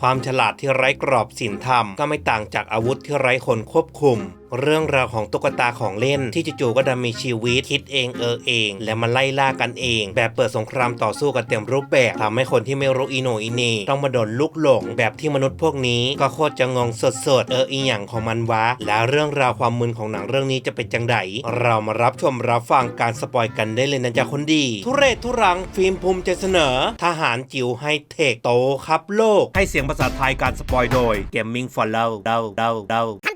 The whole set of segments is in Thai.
ความฉลาดที่ไร้กรอบศีลธรรมก็ไม่ต่างจากอาวุธที่ไร้คนควบคุมเรื่องราวของตุ๊กตาของเล่นที่จู่ๆก็ดันมีชีวิตคิดเองเออเอง และมาไล่ล่ากันเอง แบบเปิดสงครามต่อสู้กันเต็มรูปแบบทำให้คนที่ไม่รู้อีโนอีเหนี่ต้องมาโดนลุกหลง แบบที่มนุษย์พวกนี้ก็โคตรจะงงสดๆเอออีหยังของมันวะ และเรื่องราวความมึนของหนังเรื่องนี้จะเป็นจังไดเรามารับชมรับฟังการสปอยกันได้เลยนะจ๊ะคนดี ทุเรศทุรังฟิล์มภูมิใจเสนอ ทหารจิ๋วไฮเทคโตครับโลก ให้เสียงภาษาไทยการสปอยโดย Gaming for Love เดาเดาเดาเตือนคลิปต่อไปนี้เป็นกา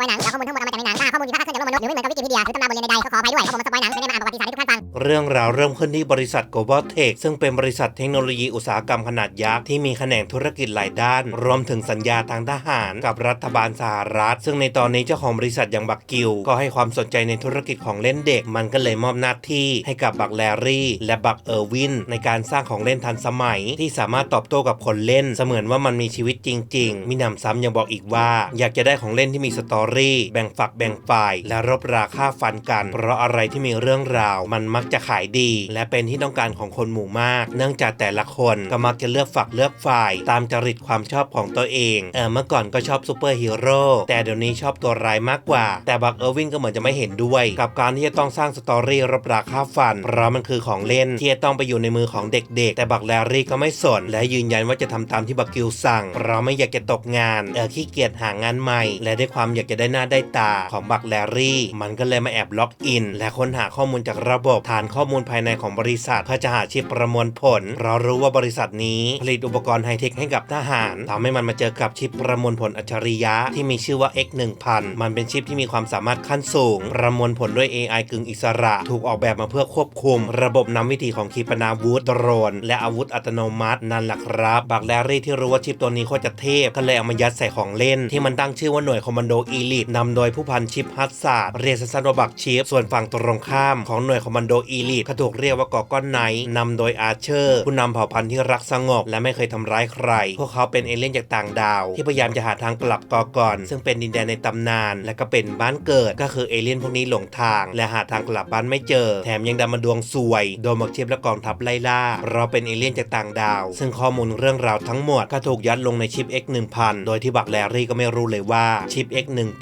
ปอยหนังแล้วข้อมูลทั้งหมดเอามาจากในหนังถ้าข้อมูลมีพลาดเคลื่อนจากโลกมนุษย์หรือไม่เหมือนกับวิกิพีเดียหรือตำราบทเรียนใดๆก็ขออภัยด้วยเพราะผมมาสปอยหนังไม่ได้มาอ่านประวัติศาสตร์ให้ทุกท่านฟังเรื่องราวเริ่มขึ้นที่บริษัท Global Tech ซึ่งเป็นบริษัทเทคโนโลยีอุตสาหกรรมขนาดยักษ์ที่มีแขนงธุรกิจหลายด้าน รวมถึงสัญญาทางทหารกับรัฐบาลสหรัฐ ซึ่งในตอนนี้เจ้าของบริษัทอย่างบักกิวก็ให้ความสนใจในธุรกิจของเล่นเด็ก มันก็เลยมอบหน้าที่ให้กับบักแลรี่ และบักเออร์วินในการสร้างของเล่นทันสมัย ที่สามารถตอบโต้กับคนเล่น เสมือนว่ามันมีชีวิตจริง ๆ มีหนำซ้ำยังบอกอีกว่า อยากจะได้ของเล่นที่มีสตอรี่ แบ่งฝักแบ่งฝ่าย และรบราค่าฟันกัน เพราะอะไรที่มีเรื่องราว มันมักจะขายดี และเป็นที่ต้องการของคนหมู่มาก เนื่องจากแต่ละคนก็มักจะเลือกฝักเลือกฝ่าย ตามจริตความชอบของตัวเองเออเมื่อก่อนก็ชอบซูเปอร์ฮีโร่แต่เดี๋ยวนี้ชอบตัวร้ายมากกว่า แต่บักเออร์วินก็เหมือนจะไม่เห็นด้วย กับการที่จะต้องสร้างสตอรี่รบราค่าฟัน เพราะมันคือของเล่นที่จะต้องไปอยู่ในมือของเด็ก ๆ แต่บักแลรี่ก็ไม่สน และยืนยันว่าจะทำตามที่บักกิวสั่งเราไม่อยากจะตกงานเออขี้เกียจหางานใหม่ และด้วยความอยากจะได้หน้าได้ตาของบักแลรี่ มันก็เลยมาแอบล็อกอิน และค้นหาข้อมูลจากระบบฐานข้อมูลภายในของบริษัทเพื่อจะหาชิปประมวลผล เรารู้ว่าบริษัทนี้ผลิตอุปกรณ์ไฮเทคให้กับทหารทำให้มันมาเจอกับชิปประมวลผลอัจฉริยะที่มีชื่อว่า X1000 มันเป็นชิปที่มีความสามารถขั้นสูง ประมวลผลด้วย AI กึ่งอิสระ ถูกออกแบบมาเพื่อควบคุม ระบบนำวิธีของขีปนาวุธโดรน และอาวุธอัตโนมัตินั่นแหละครับบักแลรี่ที่รู้ว่าชิปตัวนี้โคตรจะเทพก็เลยเอามายัดใส่ของเล่น ที่มันตั้งชื่อว่าหน่วยคอมมานโดอีลิทนำโดยผู้พันชิปฮัตซาดเรียสันๆว่าบักชิปส่วนฝั่งตรงข้ามของหน่วยคอมมานโดอีลิทก็ถูกเรียกว่ากอก้อนไนท์นำโดยอาร์เชอร์ ผู้นำเผ่าพันธุ์ที่รักสงบและไม่เคยทำร้ายใคร พวกเขาเป็นเอเลี่ยนจากต่างดาว ที่พยายามจะหาทางกลับกอกอน ซึ่งเป็นดินแดนในตำนาน และก็เป็นบ้านเกิดก็คือเอเลี่ยนพวกนี้หลงทาง และหาทางกลับบ้านไม่เจอ แถมยังดันมาดวงซวยโดนบักชิปและกองทัพไล่ล่าเราเป็นเอเลี่ยนจากต่างดาว ซึ่งข้อมูลเรื่องราวทั้งหมดก็ถูกยัดลงในชิป X1000 โดยที่บักแลรี่ก็ไม่รู้เลยว่าชิป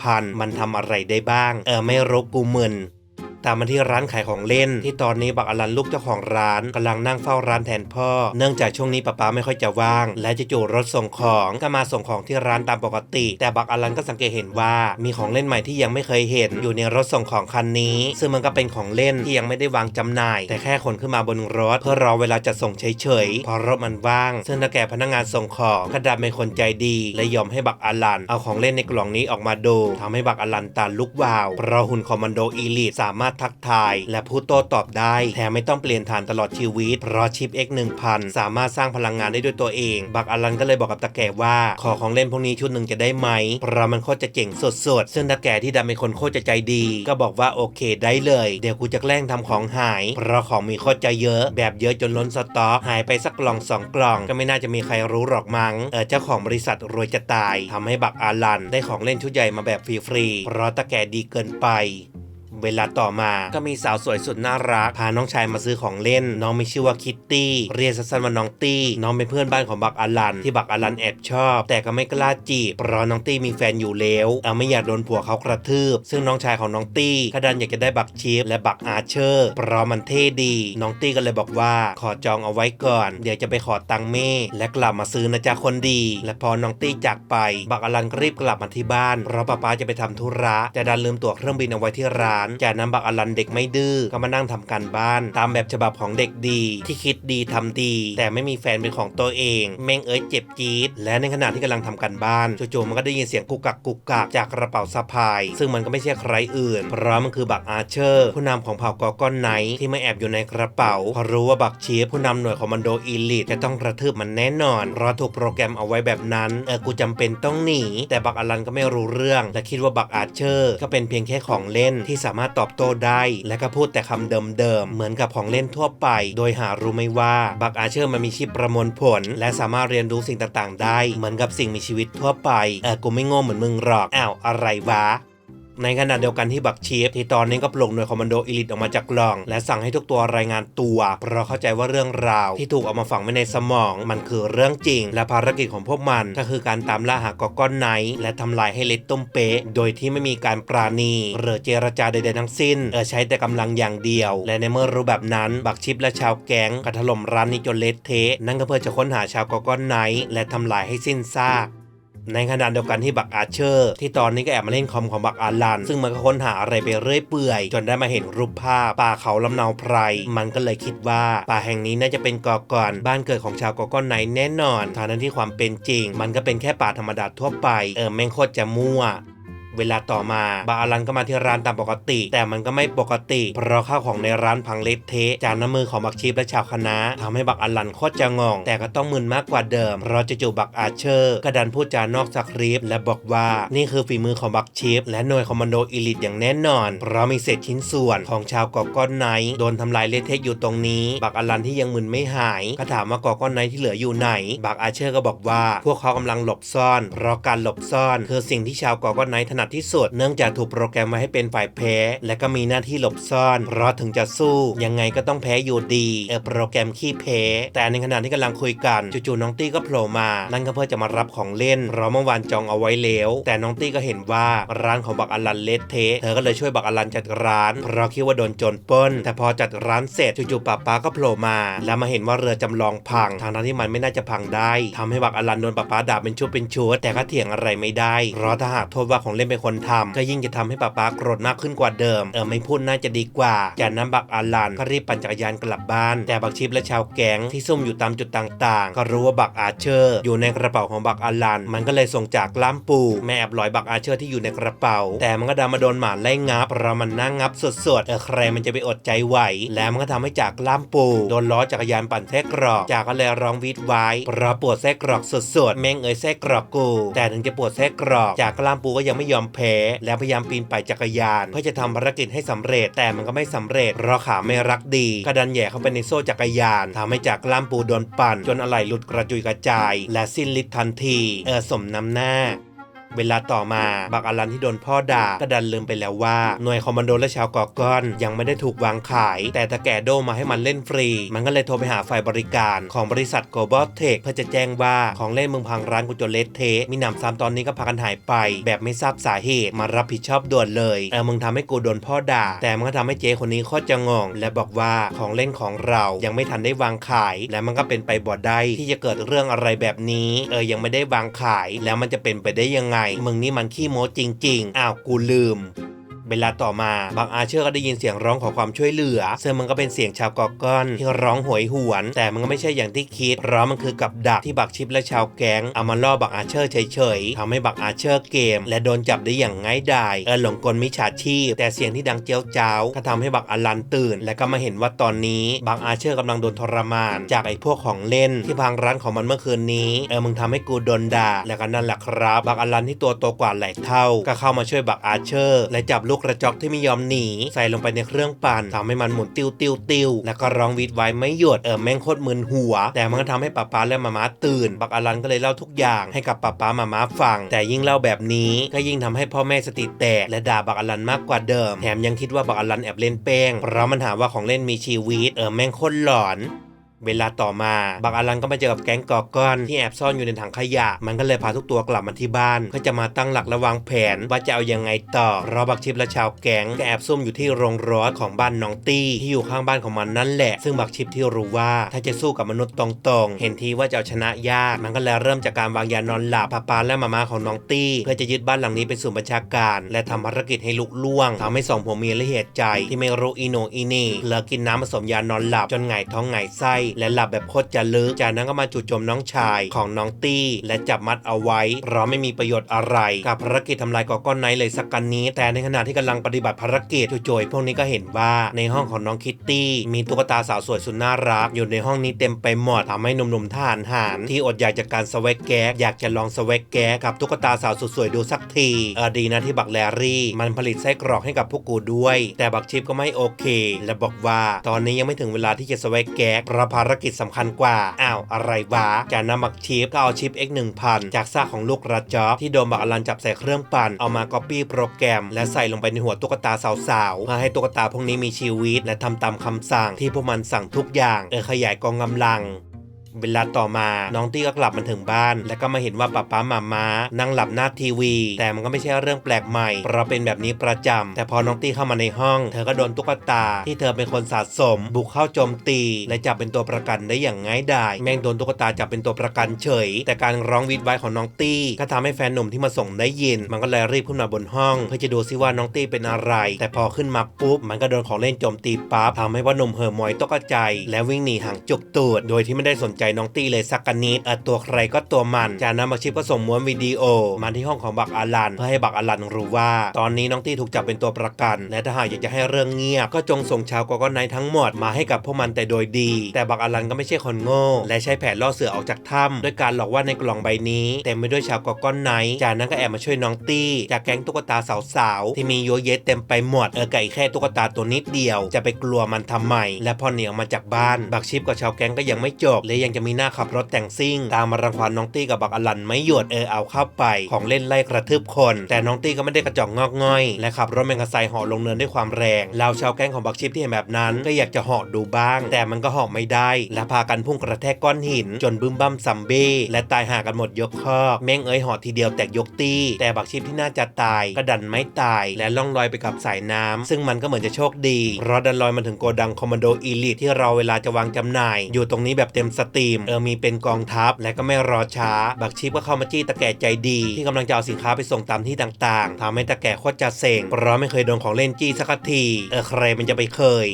X1000 มันทำอะไรได้บ้าง เออไม่รู้กูมึน ตามมาที่ร้านขายของเล่น ที่ตอนนี้บักอลันลูกเจ้าของร้านกำลังนั่งเฝ้าร้านแทนพ่อ เนื่องจากช่วงนี้ป้าป๊าไม่ค่อยจะว่าง และจะจู่รถส่งของก็มาส่งของที่ร้านตามปกติ แต่บักอลันก็สังเกตเห็นว่ามีของเล่นใหม่ที่ยังไม่เคยเห็นอยู่ในรถส่งของคันนี้ ซึ่งมันก็เป็นของเล่นที่ยังไม่ได้วางจำหน่าย แต่แค่ขนขึ้นมาบนรถ เพื่อรอเวลาจะส่งเฉยๆพอรถมันว่าง ซึ่งถ้าแก่พนักงานส่งของก็ดันเป็นคนใจดี และยอมให้บักอลัน เอาของเล่นในกล่องนี้ออกมาดูทำให้บักอลันตาลุกวาวเพราะหุ่นคอมมานโดอีลิทสามารถทักทาย และพูดโต้ตอบได้แถมไม่ต้องเปลี่ยนฐานตลอดชีวิต เพราะชิป X1000 สามารถสร้างพลังงานได้ด้วยตัวเอง บักอลันก็เลยบอกกับตาแก่ว่า ขอของเล่นพวกนี้ชุดหนึ่งจะได้ไหมเพราะมันโคตรจะเจ๋งสดๆซึ่งตาแก่ที่ดำเป็นคนโคตรจะใจดี ก็บอกว่าโอเคได้เลย เดี๋ยวกูจะแกล้งทำของหาย เพราะของมีโคตรจะเยอะ แบบเยอะจนล้นสต็อกหายไปสักกล่องสองกล่องก็ไม่น่าจะมีใครรู้หรอกมั้งเออเจ้าของบริษัทรวยจะตายทำให้บักอาลัน ได้ของเล่นชุดใหญ่มาแบบฟรีๆเพราะตาแก่ดีเกินไป เวลาต่อมาก็มีสาวสวยสุดน่ารัก พาน้องชายมาซื้อของเล่น น้องมีชื่อว่าคิตตี้ เรียกสั้นๆว่าน้องตี้ น้องเป็นเพื่อนบ้านของบักอลัน ที่บักอลันแอบชอบ แต่ก็ไม่กล้าจีบเพราะน้องตี้มีแฟนอยู่แล้วเอาไม่อยากโดนผัวเขากระทืบ ซึ่งน้องชายของน้องตี้ก็ดันอยากจะได้บักชีฟและบักอาร์เชอร์เพราะมันเท่ดี น้องตี้ก็เลยบอกว่าขอจองเอาไว้ก่อน เดี๋ยวจะไปขอตังค์แม่และกลับมาซื้อนะจ๊ะคนดี และพอน้องตี้จากไป บักอลันก็รีบกลับมาที่บ้านเพราะป้าป๊าจะไปทำธุระแต่ดันลืมตั๋วเครื่องบินเอาไว้ที่ร้านจากนั้นบักอลันเด็กไม่ดื้อก็มานั่งทำการบ้าน ตามแบบฉบับของเด็กดี ที่คิดดีทำดี แต่ไม่มีแฟนเป็นของตัวเองแม่งเอ้ยเจ็บจี๊ดและในขณะที่กำลังทำการบ้านจู่ๆมันก็ได้ยินเสียงกุกกักกุกกักจากกระเป๋าสะพาย ซึ่งมันก็ไม่ใช่ใครอื่น เพราะมันคือบักอาร์เชอร์ ผู้นำของเผ่ากอก้อนไนท์ที่ไม่แอบอยู่ในกระเป๋าเพราะรู้ว่าบักชีฟผู้นำหน่วยคอมมานโดอีลิทจะต้องกระทืบมันแน่นอนเพราะถูกโปรแกรมเอาไว้แบบนั้นเออกูจำเป็นต้องหนี แต่บักอลันก็ไม่รู้เรื่องและคิดว่าบักอาร์เชอร์ ก็เป็นเพียงแค่ของเล่นที่สามารถตอบโต้ได้ และก็พูดแต่คำเดิมๆ เหมือนกับของเล่นทั่วไป โดยหารู้ไม่ว่าบักอาเชอร์มันมีชิปประมวลผล และสามารถเรียนรู้สิ่งต่างๆ ได้ เหมือนกับสิ่งมีชีวิตทั่วไป เออกูไม่โง่เหมือนมึงหรอกอ้าวอะไรวะ ในขณะเดียวกันที่บักชีฟที่ตอนนี้ก็ปลุกหน่วยคอมมานโดอีลิตออกมาจากกล่อง และสั่งให้ทุกตัวรายงานตัว เพราะเข้าใจว่าเรื่องราว ที่ถูกเอามาฝังไว้ในสมอง มันคือเรื่องจริง และภารกิจของพวกมันก็คือการตามล่าหากอก้อนไนท์และทำลายให้เล็ดต้มเป๊ะโดยที่ไม่มีการปราณี หรือเจรจาใดๆทั้งสิ้นเออใช้แต่กำลังอย่างเดียว และในเมื่อรู้แบบนั้นบักชิปและชาวแก๊งก็ถล่มร้านนี้จนเละเทะนั่นก็เพื่อจะค้นหาชาวกอก้อนไนท์และทำลายให้สิ้นซาก ในขณะเดียวกันที่บักอาเชอร์ ที่ตอนนี้ก็แอบมาเล่นคอมของบักอาลัน ซึ่งมันก็ค้นหาอะไรไปเรื่อยเปื่อย จนได้มาเห็นรูปภาพป่าเขาลำเนาไพร มันก็เลยคิดว่าป่าแห่งนี้น่าจะเป็นเกาะก่อน บ้านเกิดของชาวเกาะก้อนไหนแน่นอนทางนั้นที่ความเป็นจริง มันก็เป็นแค่ป่าธรรมดาทั่วไป เออแม่งโคตรจะมั่ว เวลาต่อมาบาอลันก็มาที่ร้านตามปกติ แต่มันก็ไม่ปกติ เพราะข้าวของในร้านพังเละเทะจากน้ำมือของบักชีฟและชาวคณะทำให้บักอลันโคตรจะงง แต่ก็ต้องมึนมากกว่าเดิม เพราะจะจู่บักอาเชอร์ก็ดันพูดจานอกสคริปต์และบอกว่านี่คือฝีมือของบักชีฟและหน่วยคอมมานโดอีลิตอย่างแน่นอน เพราะมีเศษชิ้นส่วนของชาวเกาะก้อนไนท์โดนทำลายเละเทะอยู่ตรงนี้ บักอลันที่ยังมึนไม่หายก็ถามว่าเกาะก้อนไนท์ที่เหลืออยู่ไหน บักอาเชอร์ก็บอกว่า พวกเขากำลังหลบซ่อน เพราะการหลบซ่อน คือสิ่งที่ชาวเกาะก้อนไนท์ถนัดที่สุด เนื่องจากถูกโปรแกรมมาให้เป็นฝ่ายแพ้ และก็มีหน้าที่หลบซ่อน เพราะถึงจะสู้ยังไงก็ต้องแพ้อยู่ดีเออโปรแกรมขี้แพ้ แต่ในขณะที่กำลังคุยกันจู่ๆน้องตี้ก็โผล่มา นั่นก็เพื่อจะมารับของเล่นเราเมื่อวานจองเอาไว้แล้วแต่น้องตี้ก็เห็นว่าร้านของบักอลันเละเทเธอก็เลยช่วยบักอลันจัดร้านเพราะคิดว่าโดนโจรปล้น แต่พอจัดร้านเสร็จจู่ๆป้าป้าก็โผล่มา แล้วมาเห็นว่าเรือจำลองพังทางนั้นที่มันไม่น่าจะพังได้ทำให้บักอลันโดนป้าป้าด่าเป็นชุดเป็นชุดแต่ก็เถียงอะไรไม่ได้ เพราะถ้าหากโทษว่าของเล่นเป็นคนทำก็ยิ่งจะทำให้ป้าป้าโกรธมากขึ้นกว่าเดิม เออไม่พูดน่าจะดีกว่า จากนั้นบักอาลันก็รีบปั่นจักรยานกลับบ้าน แต่บักชิปและชาวแก๊งที่ซุ่มอยู่ตามจุดต่างๆ ก็รู้ว่าบักอาเชอร์ อยู่ในกระเป๋าของบักอาลัน มันก็เลยส่งจากล่ามปูแม่แอบลอยบักอาเชอร์ที่อยู่ในกระเป๋า แต่มันก็ดันมาโดนหมาไล่งับเพราะมันนั่งงับสดๆเออใครมันจะไปอดใจไหว แล้วมันก็ทำให้จากล่ามปูโดนล้อจักรยานปั่นแท้กรอก จากก็เลยร้องวีดไว้เพราะปวดแท้กรอกสดๆแม่งเอ้ยแท้กรอกกู แต่ถึงจะปวดแท้กรอกจากกล้ามปูก็ยังไม่ยอมแพ้ แล้วพยายามปีนป่ายจักรยาน เพื่อจะทำภารกิจให้สำเร็จ แต่มันก็ไม่สำเร็จเพราะขาไม่รักดีกระดันแย่เข้าไปในโซ่จักรยานทำให้จากล่ามปูโดนปั่น จนอะไหล่หลุดกระจุยกระจาย และสิ้นฤทธิ์ทันที เออสมน้ำหน้า เวลาต่อมาบักอลันที่โดนพ่อด่าก็ดันลืมไปแล้วว่า หน่วยคอมมานโดและชาวกอก้อน ยังไม่ได้ถูกวางขาย แต่ตะแก่โดมาให้มันเล่นฟรี มันก็เลยโทรไปหาฝ่ายบริการของบริษัทโกลบอลเทคเพื่อจะแจ้งว่าของเล่นมึงพังร้านกูจนเละเทะมีหนำซ้ำตอนนี้ก็พากันหายไป แบบไม่ทราบสาเหตุมารับผิดชอบด่วนเลยเออมึงทำให้กูโดนพ่อด่า แต่มันก็ทำให้เจ๊คนนี้โคตรจะงง และบอกว่าของเล่นของเรายังไม่ทันได้วางขาย และมันก็เป็นไปบ่ได้ที่จะเกิดเรื่องอะไรแบบนี้ เออยังไม่ได้วางขาย แล้วมันจะเป็นไปได้ยังไงไง มึงนี่มันขี้โม้จริง ๆ อ้าวกูลืม เวลาต่อมาบางอาเชอร์ก็ได้ยินเสียงร้องขอความช่วยเหลือ ซึ่งมันก็เป็นเสียงชาวกอกก้อนที่ร้องหวยหวน แต่มันก็ไม่ใช่อย่างที่คิดเพราะมันคือกับดักที่บักชิปและชาวแก๊งเอามาล่อบักอาเชอร์เฉยๆทำให้บักอาเชอร์เกม และโดนจับได้อย่างง่ายดายเออหลงกลมิจฉาชีพ แต่เสียงที่ดังเจียวจ้าวก็ทำให้บักอลันตื่น และก็มาเห็นว่าตอนนี้บักอาเชอร์กำลังโดนทรมาน จากไอ้พวกของเล่นที่พังร้านของมันเมื่อคืนนี้เออมึงทำให้กูโดนด่า และก็นั่นแหละครับบักอลันที่ตัวโตกว่าหลายเท่า ก็เข้ามาช่วยบักอาเชอร์ และจับลูกกระจอกที่ไม่ยอมหนี ใส่ลงไปในเครื่องปั่นทำให้มันหมุนติวติวติวแล้วก็ร้องวีดไว้ไม่หยุดเออแม่งโคตรมึนหัว แต่มันก็ทำให้ป้าป้าและมาม่าตื่นบักอลันก็เลยเล่าทุกอย่างให้กับป้าป้ามาม่าฟัง แต่ยิ่งเล่าแบบนี้ก็ยิ่งทำให้พ่อแม่สติแตกและด่าบักอลันมากกว่าเดิมแถมยังคิดว่าบักอลันแอบเล่นแป้งเพราะมันหาว่าของเล่นมีชีวิตเออแม่งโคตรหลอน เวลาต่อมาบักอาลันก็มาเจอกับแก๊งกอก้อนที่แอบซ่อนอยู่ในถังขยะ มันก็เลยพาทุกตัวกลับมาที่บ้านเพื่อจะมาตั้งหลักและวางแผนว่าจะเอายังไงต่อเพราะบักชิปและชาวแก๊งก็แอบซุ่มอยู่ที่โรงรถของบ้านน้องตี้ที่อยู่ข้างบ้านของมันนั่นแหละ ซึ่งบักชิปที่รู้ว่าถ้าจะสู้กับมนุษย์ตรงๆ เห็นทีว่าจะเอาชนะยากมันก็เลยเริ่มจากการวางยานอนหลับป้าปาและมาม่าของน้องตี้ เพื่อจะยึดบ้านหลังนี้เป็นศูนย์บัญชาการ และทำภารกิจให้ลุล่วงทำให้สองผัวเมียละเหตุใจที่ไม่รู้อีโนอีนี่เหลือกินน้ำผสมยานอนหลับจนหงท้องหงไส้และหลับแบบโคตรจะลึกจากนั้นก็มาจู่โจมน้องชายของน้องตี้ และจับมัดเอาไว้เพราะไม่มีประโยชน์อะไร กับภารกิจทำลายกอก้อนไนท์เลยสักกันนี้ แต่ในขณะที่กำลังปฏิบัติภารกิจจู่ๆพวกนี้ก็เห็นว่าในห้องของน้องคิตตี้มีตุ๊กตาสาวสวยสุดน่ารักอยู่ในห้องนี้เต็มไปหมดทำให้หนุ่มๆทหารหารที่อดอยากจากการสวกแก๊กอยากจะลองสวกแก๊กกับตุ๊กตาสาวสุดสวยดูสักทีเออดีนะที่บักแลรี่ มันผลิตไส้กรอกให้กับพวกกูด้วย แต่บักชิปก็ไม่โอเค และบอกว่าตอนนี้ยังไม่ถึงเวลาที่จะสวกแก๊กเพราะภภารกิจสำคัญกว่า อ้าวอะไรวะจากนั้นบักชิปก็เอาชิป X 1000จากซากของลูกระจอบที่โดนบักอลันจับใส่เครื่องปั่นเอามาก๊อปปี้โปรแกรม และใส่ลงไปในหัวตุ๊กตาสาวๆเพื่อให้ตุ๊กตาพวกนี้มีชีวิตและทำตามคำสั่งที่พวกมันสั่งทุกอย่างเออขยายกองกำลัง เวลาต่อมาน้องตี้ก็กลับมาถึงบ้าน แล้วก็มาเห็นว่าป้าป้ามาม้านั่งหลับหน้าทีวี แต่มันก็ไม่ใช่เรื่องแปลกใหม่เพราะเป็นแบบนี้ประจำแต่พอน้องตี้เข้ามาในห้อง เธอก็โดนตุ๊กตา ที่เธอเป็นคนสะสม บุกเข้าโจมตี และจับเป็นตัวประกันได้อย่างง่ายดายแม่งโดนตุ๊กตาจับเป็นตัวประกันเฉย แต่การร้องวิดไว้ของน้องตี้ก็ทำให้แฟนหนุ่มที่มาส่งได้ยิน มันก็เลยรีบขึ้นมาบนห้อง เพื่อจะดูซิว่าน้องตี้เป็นอะไร แต่พอขึ้นมาปุ๊บมันก็โดนของเล่นโจมตีปั๊บทำให้ว่าหนุ่มเห่อมอยตกใจ และวิ่งหนีห่างจุกตูดโดยที่ไม่ได้สนใจน้องตี้เลยสักกันนิดเออตัวใครก็ตัวมัน จากนั้นบักชิปก็ส่งม้วนวิดีโอ มาที่ห้องของบักอาลัน เพื่อให้บักอาลันรู้ว่า ตอนนี้น้องตี้ถูกจับเป็นตัวประกัน และถ้าหากอยากจะให้เรื่องเงียบ ก็จงส่งชาวกอก็ไนท์ทั้งหมดมาให้กับพวกมันแต่โดยดี แต่บักอาลันก็ไม่ใช่คนโง่ และใช้แผนล่อเสือออกจากถ้ำด้วยการหลอกว่าในกล่องใบนี้เต็มไปด้วยชาวกอก็ไนท์จากนั้นก็แอบมาช่วยน้องตี้ จากแก๊งตุ๊กตาสาวๆที่มีโยเยเต็มไปหมดเออไก่แค่ตุ๊กตาตัวนิดเดียว จะไปกลัวมันทำไมและพอเหนีออกมาจากบ้านบักชิปกับชาวแก๊งก็ยังไม่จบและยังจะมีหน้าขับรถแต่งซิ่ง ตามมารังควานน้องตี้กับบักอลันไม่หยุดเออเอาเข้าไป ของเล่นไล่กระทืบคน แต่น้องตี้ก็ไม่ได้กระจอกงอกง่อย และขับรถแมงกะไซเหาะลงเนินด้วยความแรงเราชาวแก๊งของบักชิปที่เห็นแบบนั้น ก็อยากจะเหาะดูบ้าง แต่มันก็เหาะไม่ได้ และพากันพุ่งกระแทกก้อนหิน จนบึ้มบั้มซัมเบ้และตายห่ากันหมดยกคอกแม่งเอ้ยเหาะทีเดียวแตกยกตี้ แต่บักชิปที่น่าจะตายก็ดันไม่ตาย และล่องลอยไปกับสายน้ำซึ่งมันก็เหมือนจะโชคดีเพราะดันลอยมาถึงโกดังคอมมานโดอีลิทที่เราเวลาจะวางจำหน่าย อยู่ตรงนี้แบบเต็มสตรีม เออมีเป็นกองทัพ และก็ไม่รอช้า บักชีพก็เข้ามาจี้ตะแก่ใจดี ที่กำลังจะเอาสินค้าไปส่งตามที่ต่างๆทำให้ตะแก่โคตรจะเซ็งเพราะไม่เคยโดนของเล่นจี้สักที เออใครมันจะไปเคย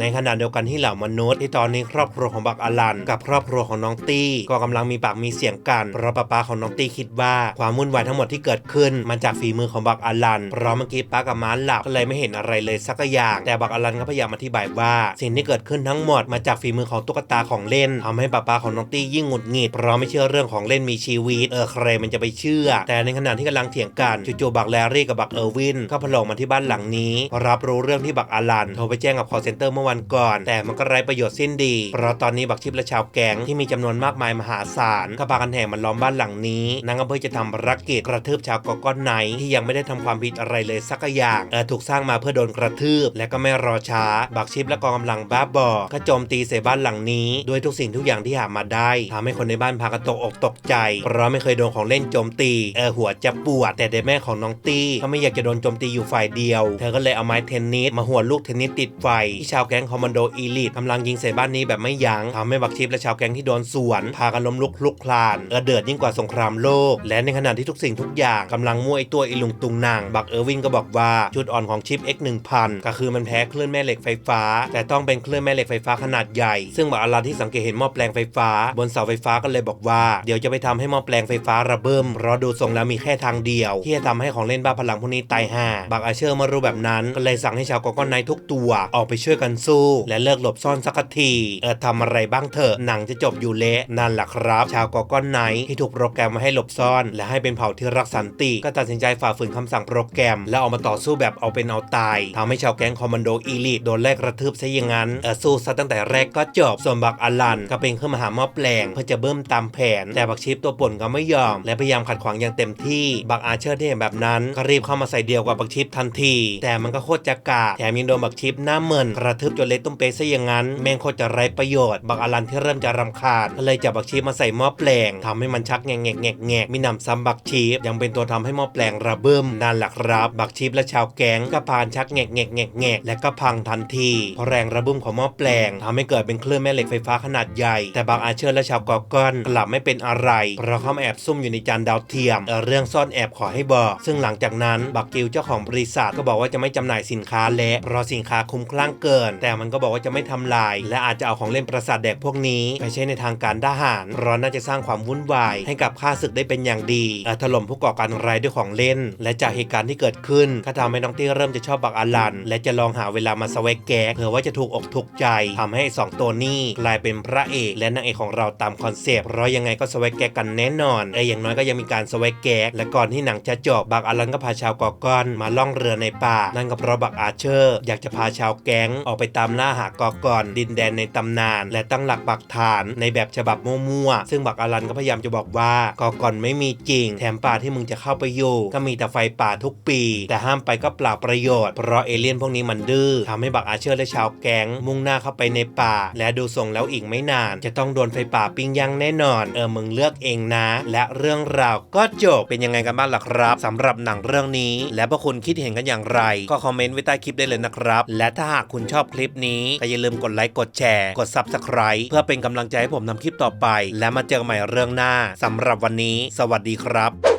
ในขณะเดียวกันที่เหล่ามนุษย์ที่ตอนนี้ครอบครัวของบักอลัน กับครอบครัวของน้องตี้ก็กำลังมีปากมีเสียงกันเพราะป้าป้าของน้องตี้คิดว่าความวุ่นวายทั้งหมดที่เกิดขึ้นมาจากฝีมือของบักอลัน เพราะเมื่อกี้ป้ากับม้าหลับก็เลยไม่เห็นอะไรเลยสักอย่าง แต่บักอลันก็พยายามอธิบายว่า สิ่งที่เกิดขึ้นทั้งหมดมาจากฝีมือของตุ๊กตาของเล่นทำให้ป้าป้าของน้องตี้ยิ่งหงุดหงิดเพราะไม่เชื่อเรื่องของเล่นมีชีวิตเออใครมันจะไปเชื่อ แต่ในขณะที่กำลังเถียงกันจู่ๆบักแลรี่กับบักเออร์วินก็โผล่มาที่บ้านหลังนี้รับรู้เรื่องที่บักอลันโทรไปแจ้งกับ call center เมื่อวันก่อน แต่มันก็ไร้ประโยชน์สิ้นดี เพราะตอนนี้บักชิปและชาวแก๊งที่มีจำนวนมากมายมหาศาลก็พากันแห่มาล้อมบ้านหลังนี้นางอำเภอจะทำภารกิจกระทืบชาวกอก้อนไนที่ยังไม่ได้ทำความผิดอะไรเลยสักอย่างเออถูกสร้างมาเพื่อโดนกระทืบ และก็ไม่รอช้า บักชิปและกองกำลังบ้าบอก็โจมตีใส่บ้านหลังนี้ด้วยทุกสิ่งทุกอย่างที่หามาได้ทำให้คนในบ้านพากันตกอกตกใจ เพราะไม่เคยโดนของเล่นโจมตีเออหัวจะปวด แต่เด็กแม่ของน้องตี้ก็ไม่อยากจะโดนโจมตีอยู่ฝ่ายเดียว เธอก็เลยเอาไม้เทนนิสมาหัวลูกเทนนิสติดไฟที่ชาวแกงคอมมานโดอีลิทกำลังยิงใส่บ้านนี้แบบไม่ยัง้งทำให้บักชิปและชาวแก๊งที่โดนสวน พากันล้มลุกคลุกคลานเออเดือดยิ่งกว่าสงครามโลก และในขณะที่ทุกสิ่งทุกอย่างกำลังมั่วไอตัวอีลุงตุงนางบักเออร์วินก็บอกว่าจุดอ่อนของชิป X 1000ก็คือมันแพ้คลื่นแม่เหล็กไฟฟ้า แต่ต้องเป็นคลื่นแม่เหล็กไฟฟ้าขนาดใหญ่ ซึ่งบักอารันที่สังเกตเห็นหม้อแปลงไฟฟ้า บนเสาไฟฟ้าก็เลยบอกว่าเดี๋ยวจะไปทำให้หม้อแปลงไฟฟ้าระเบิมเพราะดูทรงแล้วมีแค่ทางเดียว ที่จะทำให้ของเล่นบ้าพลังพวกนี้ตายห่าบักอาเชอร์มารู้แบบนั้นก็เลยสั่งให้ชาวกอกอนไนทุกตัวออกไปช่วยกันสู้ และเลิกหลบซ่อนสักที เออทำอะไรบ้างเถอะหนังจะจบอยู่เละนั่นแหละครับ ชาวกอก้อนไนท์ที่ถูกโปรแกรมมาให้หลบซ่อน และให้เป็นเผ่าที่รักสันติ ก็ตัดสินใจฝ่าฝืนคำสั่งโปรแกรม แล้วออกมาต่อสู้แบบเอาเป็นเอาตายทำให้ชาวแก๊งคอมมานโดอีลิทโดนแลกกระทืบซะอย่างนั้นเออสู้ซะตั้งแต่แรกก็จบส่วนบักอลันก็เป็นขึ้นมาหาหม้อแปลงเพื่อจะเบิ่มตามแผน แต่บักชิปตัวป่นก็ไม่ยอม และพยายามขัดขวางอย่างเต็มที่บักอาเชอร์ที่เห็นแบบนั้นก็รีบเข้ามาใส่เดียวกับบักชิปทันที แต่มันก็โคตรจะกาแถมยังโดนบักชิปหน้าเมินกระทืบจนเละตุ้มเป๊ะซะอย่างนั้น แม่งโคตรจะไร้ประโยชน์ บักอลันที่เริ่มจะรำคาญก็เลยจับบักชีมาใส่หม้อแปลงทำให้มันชักแงกแงกแงกแงกมีหนำซ้ำบักชียังเป็นตัวทำให้หม้อแปลงระเบิ่มนั่นแหละครับบักชีและชาวแก๊งก็พานชักแงกแงกแงกแงกและก็พังทันทีเพราะแรงระเบิ่มของหม้อแปลงทำให้เกิดเป็นคลื่นแม่เหล็กไฟฟ้าขนาดใหญ่ แต่บักอาเชอร์และชาวกอกอนกลับไม่เป็นอะไรเพราะเขามแอบซุ่มอยู่ในจานดาวเทียมเออเรื่องซ่อนแอบขอให้บอก ซึ่งหลังจากนั้นบักกิวเจ้าของบริษัทก็บอกว่าจะไม่จำหน่ายสินค้าและเพราะสินค้าคุ้มคลั่งเกินแต่มันก็บอกว่าจะไม่ทำลาย และอาจจะเอาของเล่นประสาทแดกพวกนี้ ไปใช้ในทางการทหารเพราะน่าจะสร้างความวุ่นวาย ให้กับข้าศึกได้เป็นอย่างดีถล่มผู้ก่อการร้ายด้วยของเล่น และจากเหตุการณ์ที่เกิดขึ้นก็ทำให้น้องตี้เริ่มจะชอบบักอลัน และจะลองหาเวลามาสวกแกกเผื่อว่าจะถูกอกถูกใจทำให้สองตัวนี้กลายเป็นพระเอกและนางเอกของเราตามคอนเซปต์เพราะยังไงก็สวกแกกกันแน่นอนเอออย่างน้อยก็ยังมีการสวกแกกและก่อนที่หนังจะจบบักอลันก็พาชาวกอกอนมาล่องเรือในป่านั่นก็เพราะบักอาเชอร์ อยากจะพาชาวแก๊งออกไปตามล่าหากอกอนดินแดนในตำนาน และตั้งหลักปักฐานในแบบฉบับมั่วๆซึ่งบักอลันก็พยายามจะบอกว่ากอกอนไม่มีจริง แถมป่าที่มึงจะเข้าไปอยู่ก็มีแต่ไฟป่าทุกปี แต่ห้ามไปก็เปล่าประโยชน์เพราะเอเลี่ยนพวกนี้มันดื้อทำให้บักอาเชอร์และชาวแก๊งมุ่งหน้าเข้าไปในป่า และดูทรงแล้วอีกไม่นาน จะต้องโดนไฟป่าปิ้งย่างแน่นอน เออมึงเลือกเองนะ และเรื่องราวก็จบเป็นยังไงกันบ้างล่ะครับสำหรับหนังเรื่องนี้ และพวกคุณคิดเห็นกันอย่างไร ก็คอมเมนต์ไว้ใต้คลิปได้เลยนะครับ และถ้าหากคุณชอบคลิปนี้ก็อย่าลืมกดไลค์กดแชร์กด Subscribe เพื่อเป็นกำลังใจให้ผมทำคลิปต่อไป และมาเจอกันใหม่เรื่องหน้าสำหรับวันนี้ สวัสดีครับ